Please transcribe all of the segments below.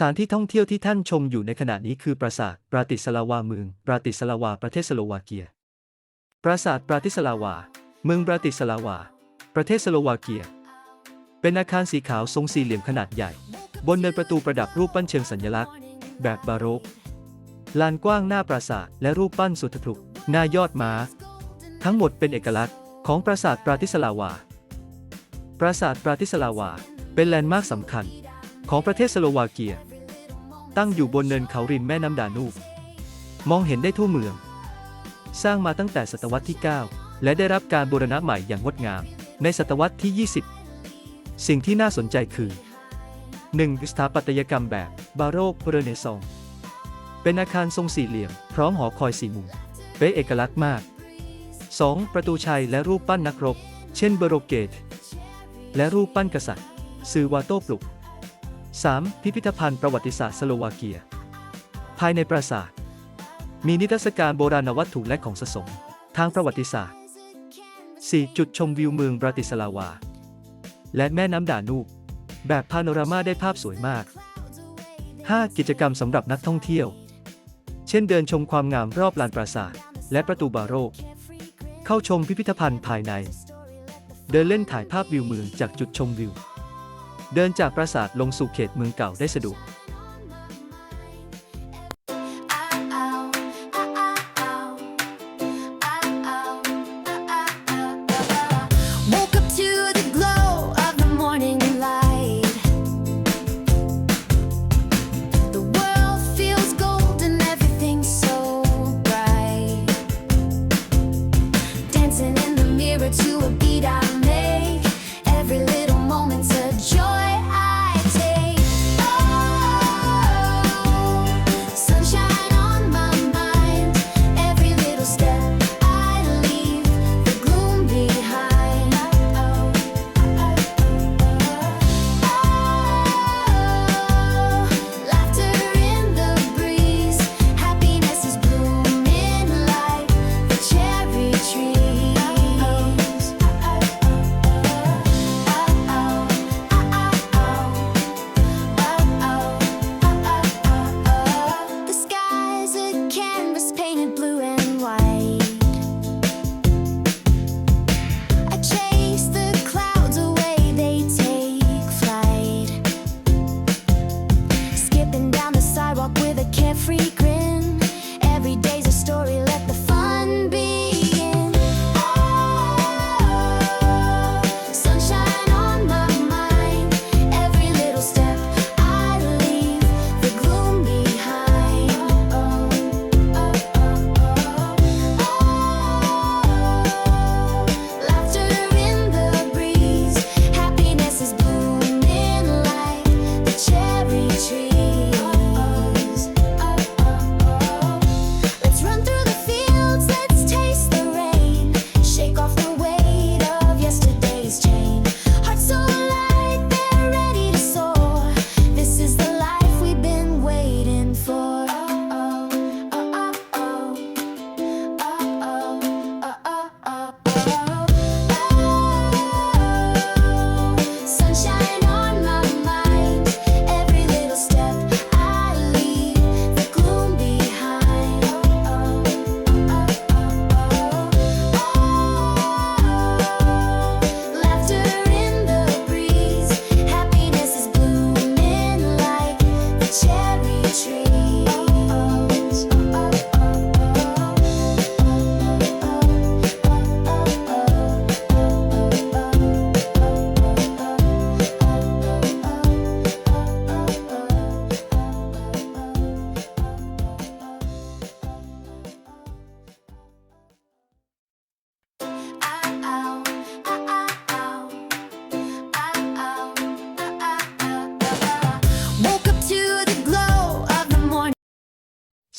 ถานที่ท่องเที่ยวที่ท่านชมอยู่ในขณะนี้คือปราสาทปราติสลาวาเมืองปราติสลาวาประเทศสโลวาเกีย ปราสาทปราติสลาวา เมืองปราติสลาวา ประเทศสโลวาเกีย เป็นอาคารสีขาวทรงสี่เหลี่ยมขนาดใหญ่ บนเนินประตูประดับรูปปั้นเชิงสัญลักษณ์ แบบบาโรกลานกว้างหน้าปราสาทและรูปปั้นสุดทุกหน้ายอดม้า ทั้งหมดเป็นเอกลักษณ์ของปราสาทปราติสลาวา ปราสาทปราติสลาวา เป็นแลนด์มาร์คสำคัญของประเทศสโลวาเกีย ตั้งอยู่บนเนินเขาริมแม่น้ำดานูบมองเห็นได้ทั่วเมือง สร้างมาตั้งแต่ศตวรรษที่ 9 และได้รับการบูรณะใหม่อย่างงดงาม ในศตวรรษที่ 20 สิ่งที่น่าสนใจคือ 1. สถาปัตยกรรมแบบบาโรกเรเนซองเป็นอาคารทรงสี่เหลี่ยม พร้อมหอคอยสี่มุม เป็นเอกลักษณ์มาก 2. ประตูชัยและรูปปั้นนักรบ เช่นเบโรเกต และรูปปั้นกษัตริย์ซือวาโตปลุก 3. พิพิธภัณฑ์ประวัติศาสตร์สโลวาเกีย ภายในปราสาท มีนิทรรศการโบราณวัตถุและของสะสม ทางประวัติศาสตร์ 4. จุดชมวิวเมืองบราติสลาวา และแม่น้ำดานูบ แบบพาโนรามาได้ภาพสวยมาก 5. กิจกรรมสำหรับนักท่องเที่ยว เช่นเดินชมความงามรอบลานปราสาท และประตูบาโรก เข้าชมพิพิธภัณฑ์ภายใน เดินเล่นถ่ายภาพวิวเมืองจากจุดชมวิว เดินจากปราสาทลงสู่เขตเมืองเก่าได้สะดวก Woke up to the glow of the morning light. The world feels golden, everything's so bright. Dancing in the mirror to a beat I make. Every little a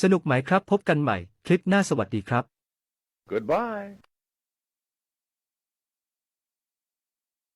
สนุกไหมครับ พบกันใหม่ คลิปหน้าสวัสดีครับ Goodbye.